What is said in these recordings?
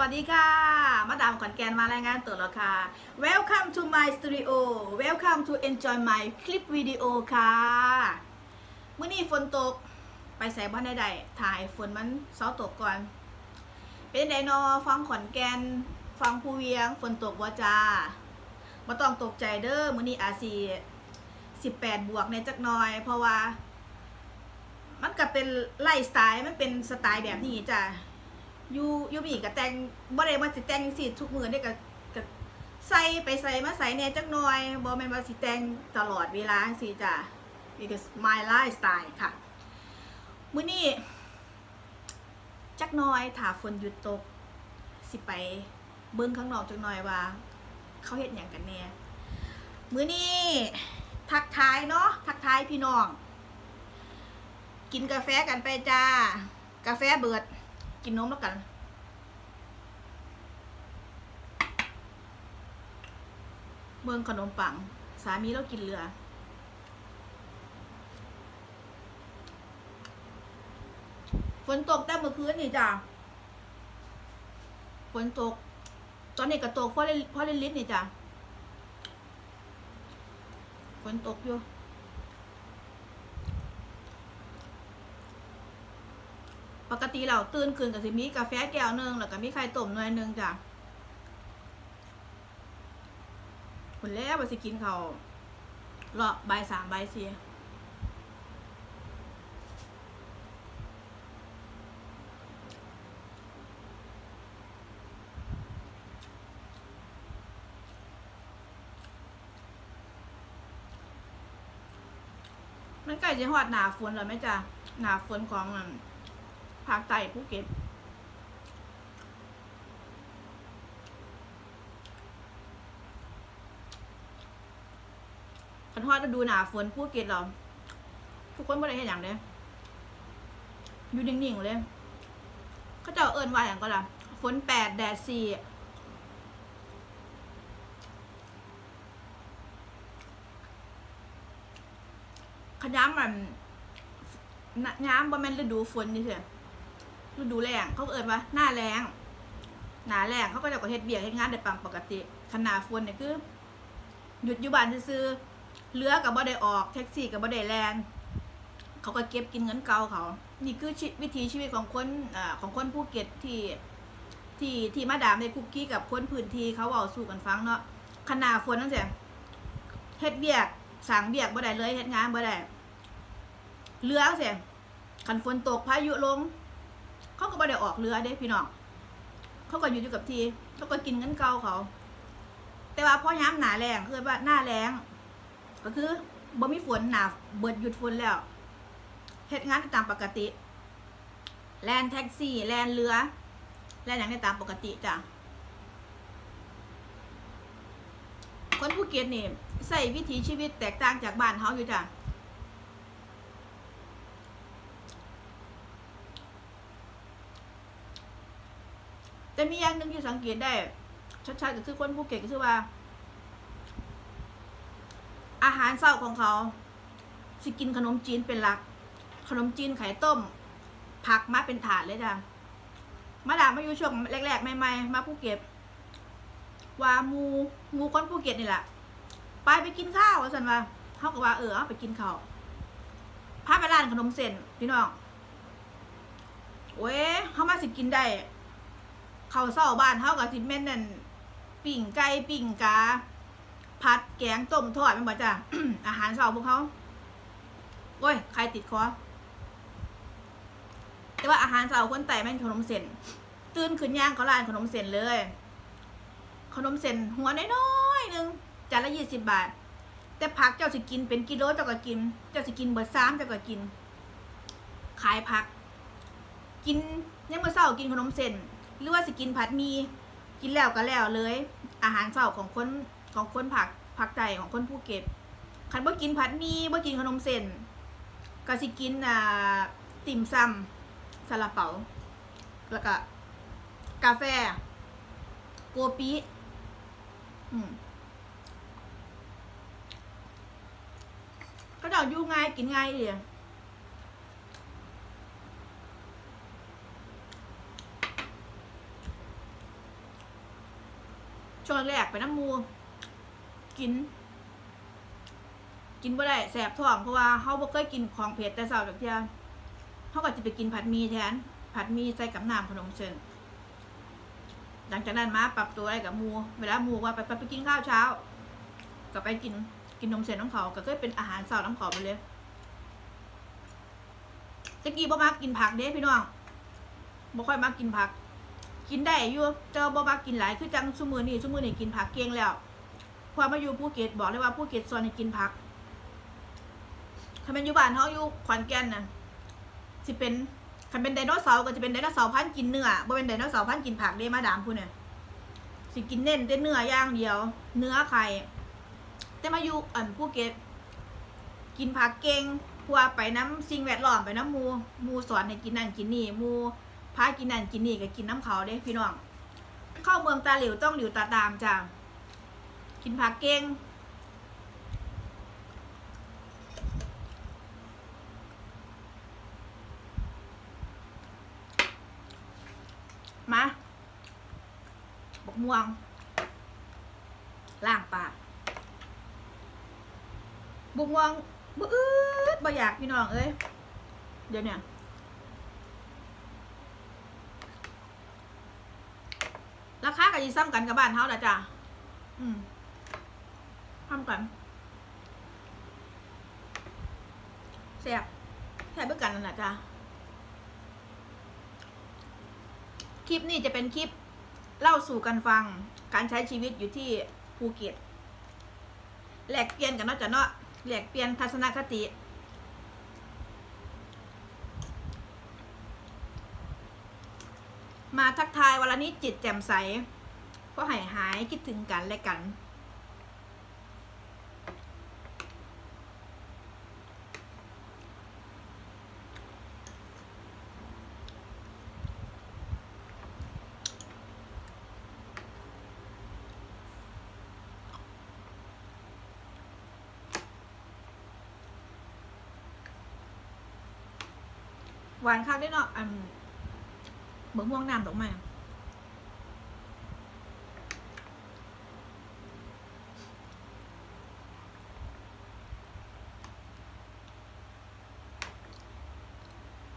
วัสดีค่ะ มาดามขอนแก่นมารายงานตัวแล้วค่ะ Welcome to my studio Welcome to enjoy my clip video ค่ะเมื่อนี้ฝนตกไปใส่บ้านใดๆถ่ายฝนมันเสาตกก่อน เป็นไดนอฟังขอนแก่นฟังภูเวียง ฝนตกวาจามาต้องตกใจเด้อมื้อนี้อาซี18บวกในจักหน่อย เพราะว่า มันก็เป็นไลฟ์สไตล์มันเป็นสไตล์แบบนี้จ้ะ อยูอยูบีกับแตงบ่ได้ว่าสิแตงจังซี่ทุกมื้อได้ก็ก็ใส่ไปใส่มาใส่แหน่จักหน่อยบ่แม่นว่าสิแต่งตลอดเวลาจังซี่จ้ะ it is my lifestyle ค่ะ มื้อนี้จักหน่อยถ้าฝนหยุดตก สิไปเบิ่งข้างนอกจักหน่อยว่า เขาเฮ็ดหยังกันแน่มื้อนี้ทักทายเนาะทักทายพี่น้อง กินกาแฟกันไปจ้า กาแฟเบิด กินนมแล้วกัน เมืองขนมปัง สามีเรากินเรือ ฝนตกแต่เมื่อคืนนี่จ้ะฝนตก ตอนนี้ก็ตกเพราะเล่นเพราะเล่นลิตรนี่จ้ะฝนตกอยู่ ปกติเราตื่นคืนกับสิมีกาแฟแก้วหนึงแล้วก็มีไข่ต้มหน่อยหนึงจ้ะคนแล้วว่าสิกินเขาเลาะใบสามใบสี่มันใกล้จะฮอดหนาฝนแล้วไหมจ้ะหนาฝนของอัน ภาคใต้ภูเก็ตกันทอดฤดูหนาฝนภูเก็ตเราทุกคนไม่ได้เห็นอย่างเลยอยู่นิ่งๆเลยเขาเจะเอิญว่าอย่างก็ล่ะฝนแปดแดดสี่ขย้ำมันน้ำบ่แม่นฤดูฝนนี่เถอะ ฤดูแล้งเขาเอิ้นว่าหน้าแรงหนาแรงเขาก็จะก็เฮ็ดเบียกเฮ็ดงานได้ปังปกติขนาฝนเนี่ยคือหยุดอยู่บ้านซื่อเรือกับบ่ได้ออกแท็กซี่กับบ่ได้แลนเขาก็เก็บกินเงินเก่าเขา นี่คือวิถีชีวิตของคนอของคนภูเก็ตที่ที่ที่มาดามในคุกกี้กับคนพื้นที่เขาเว้าสู่กันฟังเนาะขนาฝนนั่นแหละเฮ็ดเบียกสางเบียกบ่ได้เลยเฮ็ดงานบ่ได้เรือจั่งซี้คันฝนตกพายุลม เขาก็ไม่ได้ออกเรือเด้พี่น้องเขาก็อยู่อยู่กับทีเขาก็กินเงินเก่าเขา แต่ว่าพอย้ำหนาแรงคือว่าหน้าแรงก็คือบ่มีฝนหนาเบิดหยุดฝนแล้วเฮ็ดงานตามปกติ แลนแท็กซี่ แลนเรือ แลนอย่างได้ตามปกติจ้ะคนภูเก็ตนี่ใส่วิถีชีวิตแตกต่างจากบ้านเขาอยู่จ้ะ แต่มีอย่างหนึ่งที่สังเกตได้ ชัดๆก็คือคนภูเก็ตก็คือว่า อาหารเช้าของเขา สิกินขนมจีนเป็นหลัก ขนมจีนไข่ต้ม ผักมาเป็นถาดเลยจ้ะมาดามมาอยู่ช่วงแรกๆใหม่ๆมาภูเก็ตว่าหมูหมูคนภูเก็ตนี่แหละไปไปกินข้าวสันว่าเขาก็ว่าเออเอาไปกินข้าวพาไปร้านขนมเส้นพี่น้องเว้ยเขามาสิกินได้ เขาวเศร้าบ้านเท่ากับที่แม่นนั่นปิ่งไก่ปิ่งกาผัดแกงต้มทอดเป็นบ่จ้ะอาหารเศร้าพวกเขาโอ้ยใครติดคอแต่ว่าอาหารเศร้าคนไต่แม่นขนมเส้นตื่นขึ้นย่างเขาร้านขนมเส้นเลย ขนมเส้นหัวน้อยๆหนึงจานละยี่สิบบาท แต่ผักเจ้าสิกินเป็นกิโลเจ้าก็กิน เจ้าสิกินเบอร์ซ้ำเจ้าก็กิน ขายผัก กินยังมื่อเช้ากินขนมเส้น หรือว่าสิกินผัดมีกินแล้วก็แล้วเลย อาหารเช้าของคนของคนผักผักใจของคนภูเก็ตคันบ่กินผัดมีบ่กินขนมเส้นก็สิกินอ่าติ่มซำซาลาเปาแล้วก็กาแฟโกปิอืมก็เดาอยู่ง่ายกินง่ายดีอะ ช่วงแรกไปน้ำมู กิน กินบ่ได้แสบท้องเพราะว่าเขาบ่เคยกินของเผ็ดแต่เช้าจากเที่ยเขาก็จะไปกินผัดหมีแทน ผัดหมีใส่กับน้ำขนมเส้นหลังจากนั้นมาปรับตัวอะไรกับมู เวลามูว่าไปไปไปกินข้าวเช้า ก็ไปกินกินนมเส้นน้ำเขาก็เคยเป็นอาหารเช้าน้ำเขาไปเลยตะกี้บ่มักกินผักเด้พี่น้องบ่ค่อยมักกินผัก กินได้อยู่เจ้าบ่มักกินหลายคือจังซุมื้อนี้ซุมื้อนี้กินผักเก่งแล้วพอมาอยู่ภูเก็ตบอกเลยว่าภูเก็ตสอนให้กินผักถ้าเป็นอยู่บ้านเขาอยู่ขอนแก่นน่ะสิเป็นคันเป็นไดโนเสาร์ก็จะเป็นไดโนเสาร์พันกินเนื้อบ่เป็นไดโนเสาร์พันกินผักเด้มาดามพูดเนี่ยสิกินเน้นแต่เนื้อย่างเดียว เนื้อไข่แต่มาอยู่อันภูเก็ตกินผักเก่งพราะว่าไปน้ำสิ่งแวดล้อมไปน้ำมูมูสอนให้กินนั่นกินนี่มู พากินนั่นกินนี่ก็กินน้ำเขาเด้พี่น้อง เข้าเมืองตาหลิวต้องหลิวตาตามจ้ากินผักเก่งมาบกม่วงล่างปากบกม่วงบ่อืดบ่อยากพี่น้องเอ้ยเดี๋ยวเนี่ย ราคากับยีซ้ำกันกับบ้านเฮาละจ้ะอืมทำกันแซ่บแซ่บเพื่อกันนั่นแหละจ้ะคลิปนี้จะเป็นคลิปเล่าสู่กันฟังการใช้ชีวิตอยู่ที่ภูเก็ตแหลกเปลี่ยนกันเนาะจ้ะเนาะแหลกเปลี่ยนทัศนคติ มาทักทายวันละนี้จิตแจ่มใส ก็หายหายคิดถึงกันและกัน หวานคักได้เนาะอันเบิ่งม่วงน้ำดอกไม้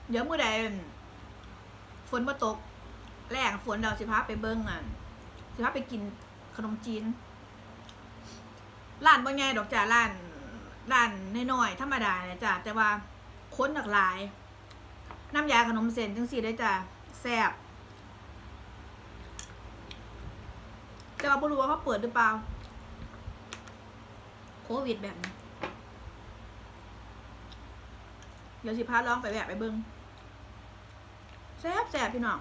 เดี๋ยวมื่อใดฝนมาตก แรงฝนเราสิพาไปเบิ้งอะสิพาไปกินขนมจีน ร้านบ่ใหญ่ดอกจ้าร้าน ร้านน้อยๆธรรมดาเนี่ยจ้าแต่ว่าค้นหลากหลาย น้ำยาขนมเส้นจังสี่ได้จ้ะ แซ่บแต่ว่าไม่รู้ว่าเขาเปิดหรือเปล่า โควิดแบบนี้เดี๋ยวสิพาลองไปแวะไปเบิ้งแซ่บแซ่บพี่น้อง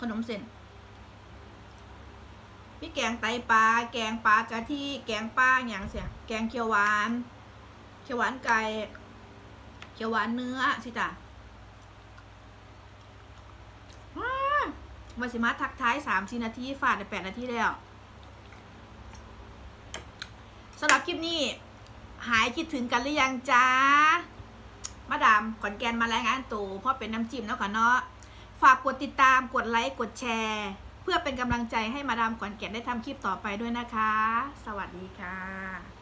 ขนมเส้นพี่แกงไตปลา แกงปลากะทิแกงปลาอย่างเสียแกงเขียวหวาน เขียวหวานไก่ เขียวหวานเนื้อสิจ้ะว้าวันสิมาทักท้ายสามสี่นาทีฝาดไปแปดนาทีแล้วสำหรับคลิปนี้ หายคิดถึงกันหรือยังจ้ามาดามขอนแกนมารายงานตัวเพราะเป็นน้ำจิ้มแล้วค่ะเนาะฝากกดติดตามกดไลค์กดแชร์ เพื่อเป็นกำลังใจให้มาดามขอนแก่นได้ทำคลิปต่อไปด้วยนะคะ สวัสดีค่ะ